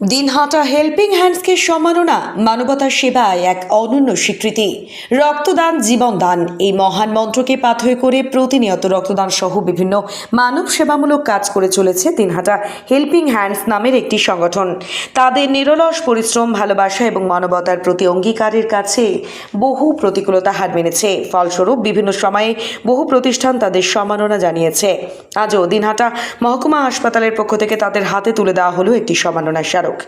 Dinhata helping হ্যান্ডসকে সম্মাননা মানবতার সেবায় এক অনন্য স্বীকৃতি। রক্তদান জীবনদান এই মহান মন্ত্রকে পাথয় করে প্রতিনিয়ত রক্তদান সহ বিভিন্ন মানব সেবামূলক কাজ করে চলেছে দিনহাটা হেল্পিং হ্যান্ডস নামের একটি সংগঠন। তাদের নিরলস পরিশ্রম, ভালোবাসা এবং মানবতার প্রতি অঙ্গীকারের কাছে বহু প্রতিকূলতা হার মেনেছে। ফলস্বরূপ, বিভিন্ন সময়ে বহু প্রতিষ্ঠান তাদের সম্মাননা জানিয়েছে। আজও দিনহাটা মহকুমা হাসপাতালের পক্ষ থেকে তাদের হাতে তুলে দেওয়া হলো একটি সম্মাননা স্মারক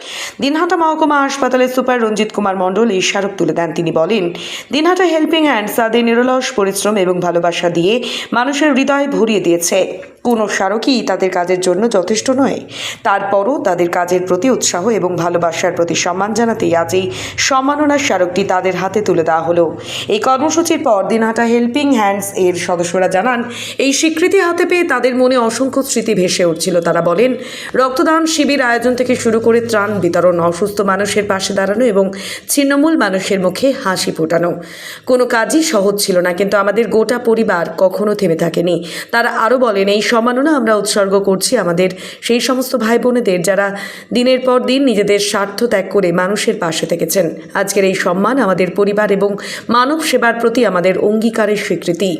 দিনহাটা মহকুমা হাসপাতালের সুপার রঞ্জিত কুমার মণ্ডল এই স্মারক তুলে দেন। তিনি বলেন, দিনহাটা হেল্পিং হ্যান্ড তাদের নিরলস পরিশ্রম এবং ভালোবাসা দিয়ে মানুষের হৃদয় ভরিয়ে দিয়েছে। কোনো স্মারকই তাদের কাজের জন্য যথেষ্ট নয়। তারপরও তাদের কাজের প্রতি উৎসাহ এবং ভালোবাসার প্রতি সম্মান জানাতেই আজ এই সম্মাননার স্মারকটি তাদের হাতে তুলে দেওয়া হলো। এই কর্মসূচির পর দিনহাটা হেল্পিং হ্যান্ডস এর সদস্যরা জানান, এই স্বীকৃতি হাতে পেয়ে তাদের মনে অসংখ্য স্মৃতি ভেসে উঠছিল। তারা বলেন, রক্তদান শিবির আয়োজন থেকে শুরু করে ত্রাণ, বিতরণ, অসুস্থ মানুষের পাশে দাঁড়ানো এবং ছিন্নমূল মানুষের মুখে হাসি ফোটানো। কোনো কাজই সহজ ছিল না, কিন্তু আমাদের গোটা পরিবার কখনো থেমে থাকেনি। তারা আরও বলেন, এই সম্মাননা আমরা উৎসর্গ করছি আমাদের সেই সমস্ত ভাই বোনেদের যারা দিনের পর দিন নিজেদের স্বার্থ ত্যাগ করে মানুষের পাশে থেকেছেন। আজকের এই সম্মান আমাদের পরিবার এবং মানব সেবার প্রতি আমাদের অঙ্গীকারের স্বীকৃতি।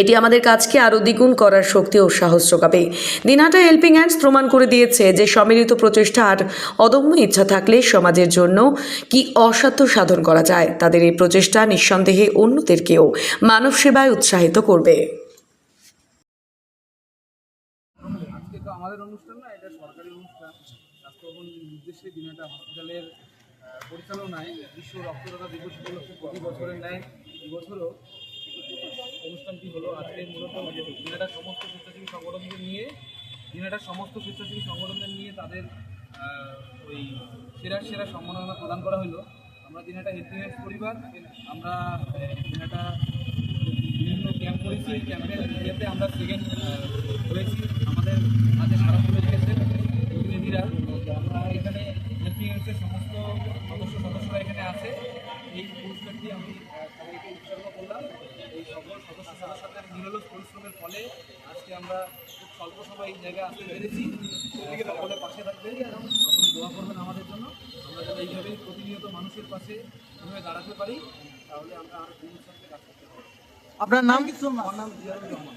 এটি আমাদের কাজকে আরও দ্বিগুণ করার শক্তি ও সাহস যোগাবে। দিনহাটা হেল্পিং হ্যান্ডস প্রমাণ করে দিয়েছে যে সম্মিলিত প্রচেষ্টা আর অদম্য ইচ্ছা থাকলে সমাজের জন্য কি অসাধ্য সাধন করা যায়, তাদের এই প্রচেষ্টা নিঃসন্দেহে অন্যদেরকেও মানব সেবায় উৎসাহিত করবে। আমাদের অনুষ্ঠান না, এটা সরকারি অনুষ্ঠান। স্বাস্থ্যভবন নির্দেশে দিনাটা হসপিটালের পরিচালনায় বিশ্ব রক্তদাতা দিবস উপলক্ষে প্রতি বছরের ন্যায় এবছরও অনুষ্ঠানটি হলো আজকে মূলত দিনাটার সমস্ত স্বেচ্ছাসেবী সংগঠনদের নিয়ে দিনাটার সমস্ত স্বেচ্ছাসেবী সংগঠনদের নিয়ে তাদের ওই সেরা সেরা সম্মাননা প্রদান করা হলো। আমরা দিনাটা হেলথ পরিবার, আমরা দিনাটা বিভিন্ন ক্যাম্প করেছি। এই ইয়েতে আমরা সেকেন্ড হয়েছি আমাদের মাঝে সারা তুলে রেখেছেন প্রতিনিধিরা তো আমরা এখানে হেল্পিং এর সমস্ত সদস্য সদস্যরা এখানে আছে এই পুরস্কারটি আমি আহ, উৎসর্গ করলাম। এই সকল সদস্য সদস্যদের নিরলস পরিশ্রমের ফলে আজকে আমরা খুব স্বল্প সময় এই জায়গায় আসতে পেরেছি। সকলে পাশে থাকবেন সকলে দোয়া করবেন আমাদের জন্য। আমরা যেন এইভাবেই প্রতিনিয়ত মানুষের পাশে এভাবে দাঁড়াতে পারি তাহলে আমরা আরও দিনের সাথে কাজ করতে পারব। আপনার নাম? কি আমার নাম জিয়ারুর রহমান।